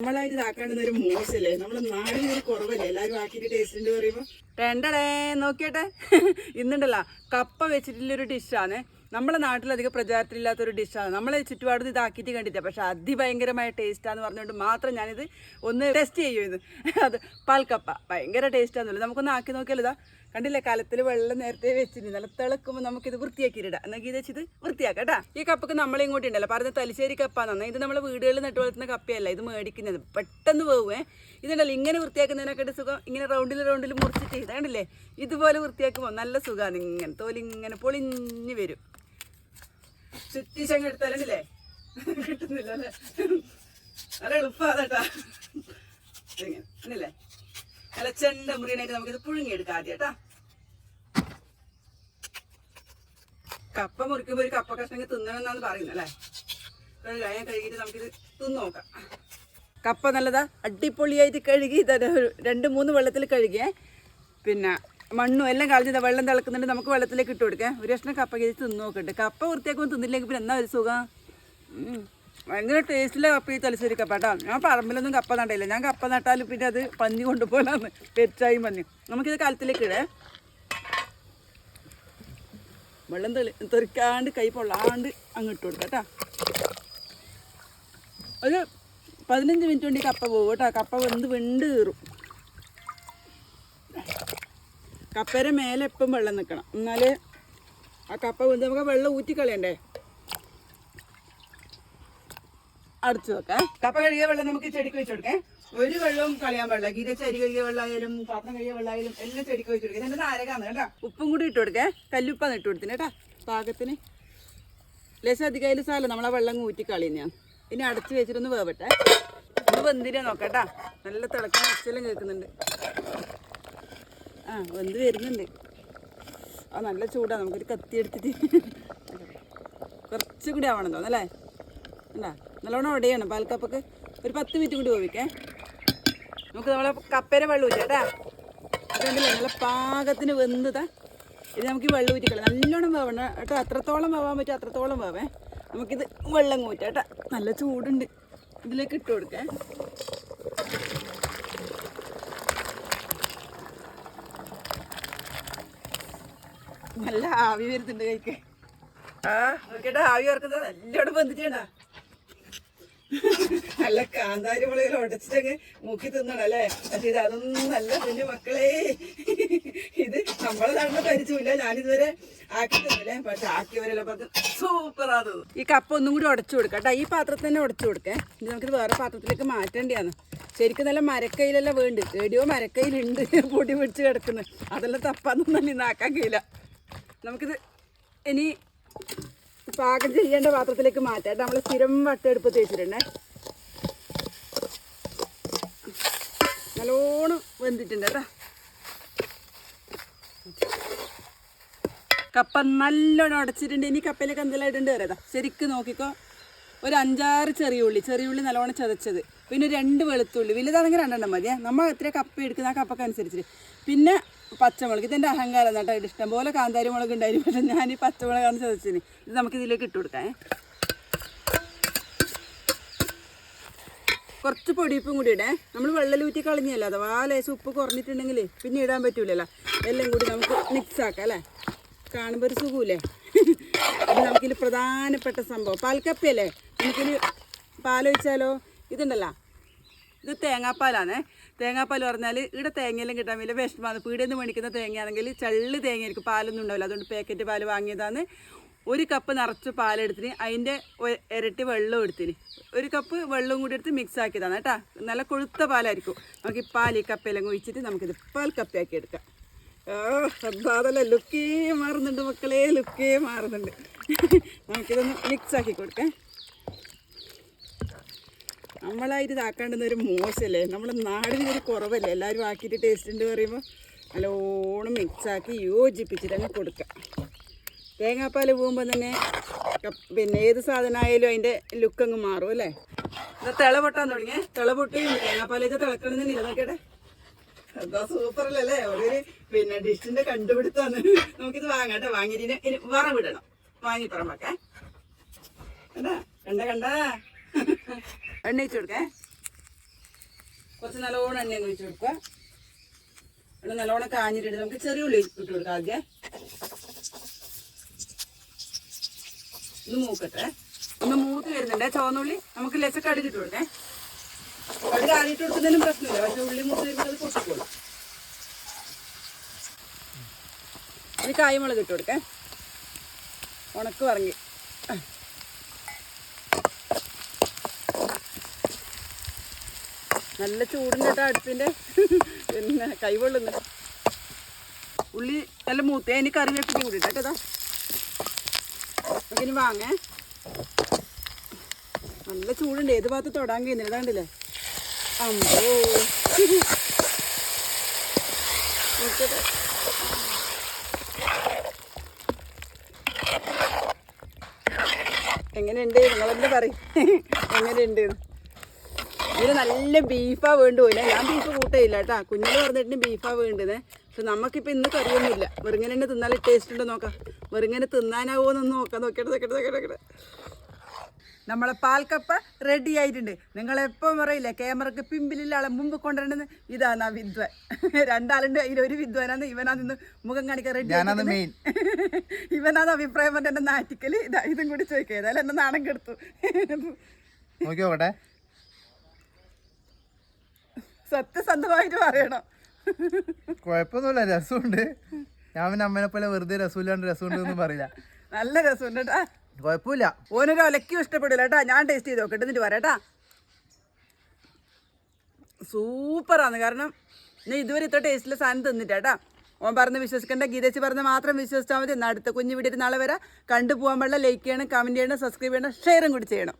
നമ്മളായിട്ട് ഒരു ഒരു എല്ലാവരും ടേസ്റ്റ് നോക്കിയട്ടെ. ഇന്നുണ്ടല്ലോ കപ്പ വെച്ചിട്ടുള്ളൊരു ഡിഷാണ് നമ്മളെ നാട്ടിലധികം പ്രചാരത്തിലില്ലാത്തൊരു ഡിഷാണ് നമ്മളെ ചുറ്റുപാടും ഇതാക്കിയിട്ട് കണ്ടിട്ടില്ല. പക്ഷെ അതിഭയങ്കരമായ ടേസ്റ്റാന്ന് പറഞ്ഞുകൊണ്ട് മാത്രം ഞാനിത് ഒന്ന് ടെസ്റ്റ് ചെയ്യുന്നത് അത് പാൽക്കപ്പ. ഭയങ്കര ടേസ്റ്റാന്നുള്ളത് നമുക്കൊന്ന് ആക്കി നോക്കിയാലോ ഇതാ. കണ്ടില്ലേ? കലത്തിൽ വെള്ളം നേരത്തെ വെച്ചിട്ട് നല്ല തിളക്കുമ്പോൾ നമുക്കിത് വൃത്തിയാക്കിയിടാം എന്നാൽ ഇത് വെച്ചിത് വൃത്തിയാക്കാം കേട്ടാ. ഈ കപ്പൊക്കെ നമ്മളെ ഇങ്ങോട്ട് ഉണ്ടല്ലോ പറഞ്ഞ തലശ്ശേരി കപ്പാന്ന് ഇത് നമ്മളെ വീടുകളിൽ നട്ടു വളർത്തുന്ന കപ്പയല്ല. ഇത് മേടിക്കുന്നത്. പെട്ടെന്ന് പോകുമേ ഇതുണ്ടല്ലോ ഇങ്ങനെ വൃത്തിയാക്കുന്നതിനൊക്കെ സുഖം. ഇങ്ങനെ റൗണ്ടിൽ റൗണ്ടിൽ മുറിച്ചിട്ട് ഇത് കണ്ടില്ലേ? ഇതുപോലെ വൃത്തിയാക്കുമ്പോൾ നല്ല സുഖമാണ് ഇങ്ങനെ. തോലി ഇങ്ങനെ പൊളിഞ്ഞ് വരും. ചുറ്റിച്ചങ്ങ് എടുത്താലല്ലേ കിട്ടുന്നില്ല അല്ലേ? നല്ല എളുപ്പമാണ് കേട്ടാ. ഇങ്ങനെ അല്ലേ നല്ല ചെണ്ട മുറിയനായിട്ട് നമുക്കിത് പുഴുങ്ങിയെടുക്കാം ആദ്യം കേട്ടാ. കപ്പ മുറിക്കുമ്പോൾ ഒരു കപ്പ കഷ്ണങ്ങൾ തിന്നണമെന്നാണ് പറയുന്നത് അല്ലേ? കഴുകാൻ കഴുകിയിട്ട് നമുക്കിത് തിന്നു നോക്കാം. കപ്പ നല്ലതാ അടിപൊളിയായിട്ട് കഴുകി രണ്ട് മൂന്ന് വെള്ളത്തിൽ കഴുകിയേ. പിന്നെ മണ്ണും എല്ലാം കളഞ്ഞത് വെള്ളം തിളക്കുന്നുണ്ട് നമുക്ക് വെള്ളത്തിലേക്ക് ഇട്ട് കൊടുക്കാം. ഒരു കഷ്ണം കപ്പ കഴിച്ച് തിന്നു നോക്കട്ടെ കപ്പ വൃത്തിയാക്കുമ്പോൾ തിന്നില്ലെങ്കിൽ പിന്നെ എന്നാ ഒരു സുഖം. ഭയങ്കര ടേസ്റ്റിലെ കപ്പ ഈ തലശ്ശേരി കപ്പ കേട്ടോ. ഞാൻ പറമ്പിലൊന്നും കപ്പ നട്ടില്ല ഞാൻ കപ്പ നട്ടാലും പിന്നെ അത് പന്നി കൊണ്ടുപോകാന്ന് പെരിച്ചായും പന്നി. നമുക്കിത് കലത്തിലേക്ക് ഇടേ. വെള്ളം തെളി തെറിക്കാണ്ട് കൈ പൊള്ളാണ്ട് അങ്ങ് ഇട്ട് കൊടുക്കാം കേട്ടോ. ഒരു പതിനഞ്ച് മിനിറ്റ് കൊണ്ട് കപ്പ പോകും കേട്ടോ. കപ്പ വെന്ത് വെണ്ട് കീറും. കപ്പയുടെ മേലെ എപ്പം വെള്ളം നിൽക്കണം എന്നാലേ ആ കപ്പ വെന്ത് നമുക്ക് വെള്ളം ഊറ്റിക്കളയണ്ടേ? അടച്ചു വെക്കാം. കപ്പ കഴുകിയ വെള്ളം നമുക്ക് ചെടിക്ക് വെച്ച് കൊടുക്കാം. ഒരു വെള്ളവും കളയാൻ പാടില്ല. ഗീത ചെടി കഴുകിയ വെള്ളമായാലും പാത്രം കഴുകിയ വെള്ളമായാലും എല്ലാം ചെടിക്ക് വെച്ച് കൊടുക്കാം. ഇതിന്റെ നാരകാന്ന് കേട്ടോ. ഉപ്പും കൂടി ഇട്ട് കൊടുക്കേ. കല്ലുപ്പാന്ന് ഇട്ട് കൊടുത്തിന് കേട്ടാ. പാകത്തിന്. ലേശം അധികം സാല സാലം നമ്മളെ വെള്ളം ഊറ്റി കളയുന്നതാണ് ഇനി അടച്ചു വെച്ചിട്ടൊന്ന് വേവട്ടെ. ഒന്ന് വെന്തിരാ നോക്കട്ടാ. നല്ല തിളക്കം വെച്ചെല്ലാം കേൾക്കുന്നുണ്ട്. ആ വെന്ത് വരുന്നുണ്ട്. ആ നല്ല ചൂടാണ് നമുക്കൊരു കത്തി എടുത്തിട്ട്. കുറച്ചും കൂടി ആവണം തോന്നല്ലേ എന്താ നല്ലോണം ഉടയാണ് പാൽക്കപ്പൊക്കെ ഒരു പത്ത് മിനിറ്റ് കൂടി പോവിക്കേ നമുക്ക് നമ്മളെ കപ്പേരെ വെള്ളം ഊറ്റി കേട്ടാ. അതുകൊണ്ടല്ലേ നല്ല പാകത്തിന് വെന്തതാ. ഇത് നമുക്ക് ഈ വെള്ളം ഊറ്റിക്കളെ നല്ലോണം വേവണം കേട്ടോ. അത്രത്തോളം വേവാൻ പറ്റും അത്രത്തോളം വേവേ. നമുക്കിത് വെള്ളം ഊറ്റാം കേട്ടാ. നല്ല ചൂടുണ്ട്. ഇതിലേക്ക് ഇട്ട് കൊടുക്കേ. നല്ല ആവി വരുന്നുണ്ട് കൈക്ക്. ആ? നോക്കിയിട്ട് ആവി വറക്കുന്നത്. നല്ലോണം വന്നിട്ടുണ്ടാ നല്ല കാന്താരി മുളകിൽ ഉടച്ചിട്ടങ്ങ് മൂക്കി തിന്നണല്ലേ പക്ഷെ ഇത് നല്ല കുഞ്ഞു മക്കളെ. ഇത് നമ്മളെ തന്നെ പരിചയമില്ല. ഞാനിതുവരെ ആക്കി തിന്നില്ലേ. പക്ഷെ ആക്കിയവരെല്ലാം പറഞ്ഞു സൂപ്പറാണ് ഈ കപ്പ ഒന്നും കൂടി ഉടച്ചു കൊടുക്കാം ഈ പാത്രത്തിൽ തന്നെ ഉടച്ചു കൊടുക്കേ. ഇത് നമുക്കിത് വേറെ പാത്രത്തിലേക്ക് മാറ്റേണ്ടിയാണ് ശരിക്കും നല്ല മരക്കയിലെല്ലാം വേണ്ട എടിയോ മരക്കയിലുണ്ട് പൊടി പിടിച്ച് കിടക്കുന്നു. അതെല്ലാം തപ്പാന്നൊന്നും ഇന്നാക്കാൻ കഴിയില്ല. നമുക്കിത് ഇനി പാകം ചെയ്യേണ്ട പാത്രത്തിലേക്ക് മാറ്റാം. നമ്മൾ സ്ഥിരം വട്ടെടുപ്പ് തേച്ചിട്ടുണ്ടേ. നല്ലോണം വെന്തിട്ടുണ്ട് കേട്ടോ. കപ്പ നല്ലോണം ഉടച്ചിട്ടുണ്ട് ഇനി കപ്പയിലേക്ക് എന്തെല്ലാം ഇടേണ്ടി വരാതാ ശരിക്കും നോക്കിക്കോ. ഒരു അഞ്ചാറ് ചെറിയ ഉള്ളി. ചെറിയ ഉള്ളി നല്ലോണം ചതച്ചത്. പിന്നെ രണ്ട് വെളുത്തുള്ളി. വലുതാണെങ്കിൽ രണ്ടെണ്ണം മതിയേ നമ്മൾ എത്ര കപ്പ എടുക്കുന്ന ആ കപ്പൊക്കെ അനുസരിച്ചിട്ട് പിന്നെ പച്ചമുളക്. ഇതെന്റെ അഹങ്കാരം കേട്ടോ ഇഷ്ടം പോലെ കാന്താരി മുളക് ഉണ്ടായിരുന്നു പക്ഷെ ഞാൻ ഈ പച്ചമുളകാണ് ചോദിച്ചത്. ഇത് നമുക്ക് ഇതിലേക്ക് ഇട്ട് കൊടുക്കാം കുറച്ച് പൊടിയിപ്പും കൂടി ഇടേ നമ്മൾ വെള്ളം വെള്ളലൂറ്റി കളഞ്ഞല്ല അഥവാ ലേശം ഉപ്പ് കുറഞ്ഞിട്ടുണ്ടെങ്കിൽ പിന്നെ ഇടാൻ പറ്റൂലല്ലോ. എല്ലാം കൂടി നമുക്ക് മിക്സ് ആക്കാം അല്ലേ? കാണുമ്പോൾ ഒരു സുഖമില്ലേ അത് നമുക്കിതിൽ പ്രധാനപ്പെട്ട സംഭവം. പാൽക്കപ്പയല്ലേ നമുക്കിനി പാലൊഴിച്ചാലോ? ഇതുണ്ടല്ലോ. ഇത് തേങ്ങാപ്പാലാണേ തേങ്ങാപ്പാൽ പറഞ്ഞാൽ ഇവിടെ തേങ്ങയെല്ലാം കിട്ടാൻ വലിയ വിഷമമാണ്. പീടിയിൽ നിന്ന് മേടിക്കുന്ന തേങ്ങയാണെങ്കിൽ ചള്ളി തേങ്ങയായിരിക്കും. പാലൊന്നും ഉണ്ടാവില്ല. അതുകൊണ്ട് പാക്കറ്റ് പാൽ വാങ്ങിയതാണ്. ഒരു കപ്പ് നിറച്ച് പാലെടുത്തിന്. അതിന്റെ ഇരട്ടി വെള്ളം എടുത്തിന്. ഒരു കപ്പ് വെള്ളവും കൂടി എടുത്ത് മിക്സ് ആക്കിയതാണ് കേട്ടോ. നല്ല കൊഴുത്ത പാലായിരിക്കും. നമുക്ക് ഈ പാൽ ഈ കപ്പയെല്ലാം ഒഴിച്ചിട്ട് നമുക്കിത് പാൽ കപ്പയാക്കി എടുക്കാം. അതല്ല? ലുക്കേ മാറുന്നുണ്ട് മക്കളെ. ലുക്കേ മാറുന്നുണ്ട്. നമുക്കിതൊന്ന് മിക്സ് ആക്കി കൊടുക്കാം. നമ്മളായിട്ട് ഇതാക്കാണ്ടുന്ന ഒരു മോശമല്ലേ? നമ്മുടെ നാടിന് ഒരു കുറവല്ലേ? എല്ലാവരും ആക്കിയിട്ട് ടേസ്റ്റ് ഉണ്ട് പറയുമ്പോൾ നല്ലോണം മിക്സാക്കി യോജിപ്പിച്ചിട്ട് അങ്ങ് കൊടുക്കാം. തേങ്ങാപ്പാൽ പോകുമ്പോൾ തന്നെ പിന്നെ ഏത് സാധനമായാലും അതിന്റെ ലുക്ക് അങ്ങ് മാറും അല്ലേ? ഇത് തിള പൊട്ടാൻ തുടങ്ങിയേ. തിള പൊട്ടി തേങ്ങാപ്പാലേക്ക് തിളക്കണമെന്നില്ല നോക്കട്ടെ എന്താ സൂപ്പറല്ലേ ഒരു പിന്നെ ഡിഷിന്റെ കണ്ടുപിടുത്താണ് നമുക്കിത് വാങ്ങട്ടെ വാങ്ങിയിട്ട് വറവിടണം. വാങ്ങി പറമ്പൊക്കെ കണ്ടാ? കണ്ട കണ്ട? എണ്ണ വെച്ച് കൊടുക്കേ കുറച്ച് നല്ലോണം എണ്ണ ഒഴിച്ച് കൊടുക്കുക. എണ്ണ നല്ലോണം കാഞ്ഞിട്ട് നമുക്ക് ചെറിയ ഉള്ളി ഇട്ട് കൊടുക്കാം ആദ്യം. ഒന്ന് മൂക്കട്ടെ. ഒന്ന് മൂത്ത് വരുന്നുണ്ട്. ചുവന്നുള്ളി നമുക്ക് ലെച്ച കടുക് കൊടുക്കേ. കടുക് ആദ്യമായിട്ട് കൊടുക്കുന്നതിനും പ്രശ്നമില്ല. പക്ഷെ ഉള്ളി മൂത്ത് വരുമ്പോൾ അത് പൊട്ടിക്കോളും. ഇനി കായ്മുളക് ഇട്ട് കൊടുക്കേ. ഉണക്ക് പറങ്ങി നല്ല കേട്ടോ അടുപ്പിന്റെ. പിന്നെ കൈവെള്ളുന്നു ഉള്ളി നല്ല മൂത്തേ ഇനി കറിവേപ്പിന്റെ കൂടി കേട്ടോ. ഇതാ നമുക്കിനി വാങ്ങേ. നല്ല ചൂടുണ്ട്. ഏത് ഭാഗത്ത് തൊടാൻ കഴിയുന്നില്ല കണ്ടില്ലേ? അമ്പോ. എങ്ങനെയുണ്ട്? നിങ്ങളെന്നെ പറയും? എങ്ങനെയുണ്ട്? ഇതിന് നല്ല ബീഫാ വേണ്ടു പോയില്ല? ഞാൻ ബീഫ് കൂട്ടയില്ല കേട്ടാ. കുഞ്ഞിന് പറഞ്ഞിട്ട് ബീഫാ വേണ്ടത് പക്ഷെ നമുക്കിപ്പോൾ ഇന്ന് കറിയൊന്നുമില്ല. വെറുങ്ങനെ തന്നെ തിന്നാൽ ടേസ്റ്റ് ഉണ്ടോ നോക്കാം. വെറുങ്ങനെ തിന്നാനാവോന്നൊന്ന് നോക്കാം. നോക്കട്ടെ നോക്കട്ടെ നോക്കട്ടെ നമ്മളെ പാൽക്കപ്പ റെഡി ആയിട്ടുണ്ട്. നിങ്ങളെപ്പം പറയില്ലേ ക്യാമറക്ക് പിമ്പിലുള്ള ആളെ മുമ്പ് കൊണ്ടുവരണമെന്ന്? ഇതാണ് ആ വിദ്വാൻ. രണ്ടാളുണ്ട് അതിൽ ഒരു വിദ്വാനാണ്. ഇവനാ നിന്ന് മുഖം കാണിക്കാൻ റെഡി ഇവനാണ് അഭിപ്രായം പറഞ്ഞ എന്നെ നാറ്റിക്കൽ ഇതാ ഇതും കൂടി ചോദിക്കുക ഏതായാലും എന്നെ നാണം കെടുത്തു. നോക്കി നോക്കട്ടെ സത്യസന്ധമായിട്ട് പറയണം. കുഴപ്പമൊന്നുമില്ല രസമുണ്ട്. ഞാൻ പിന്നെ അമ്മനെ പോലെ വെറുതെ രസമില്ലാണ്ട് രസമുണ്ട് ഒന്നും പറയില്ല. നല്ല രസമുണ്ട് കേട്ടാ കുഴപ്പമില്ല. ഓനൊരു ഒലക്കും ഇഷ്ടപ്പെടില്ല കേട്ടാ ഞാൻ ടേസ്റ്റ് ചെയ്ത് നോക്കട്ടെ എന്നിട്ട് പറയാട്ടാ സൂപ്പറാണ്. കാരണം ഞാൻ ഇതുവരെ ഇത്ര ടേസ്റ്റിലെ സാധനം തിന്നിട്ടാ ഓൻ പറഞ്ഞ് വിശ്വസിക്കേണ്ട ഗീതച്ച് പറഞ്ഞ മാത്രം വിശ്വസിച്ചാൽ മതി. എന്നാൽ അടുത്ത കുഞ്ഞ് വീട്ടിൽ നാളെ വരെ. കണ്ടു പോകാൻ പാടില്ല ലൈക്ക് ചെയ്യണം കമന്റ് ചെയ്യണം സബ്സ്ക്രൈബ് ചെയ്യണം ഷെയറും കൂടി ചെയ്യണം.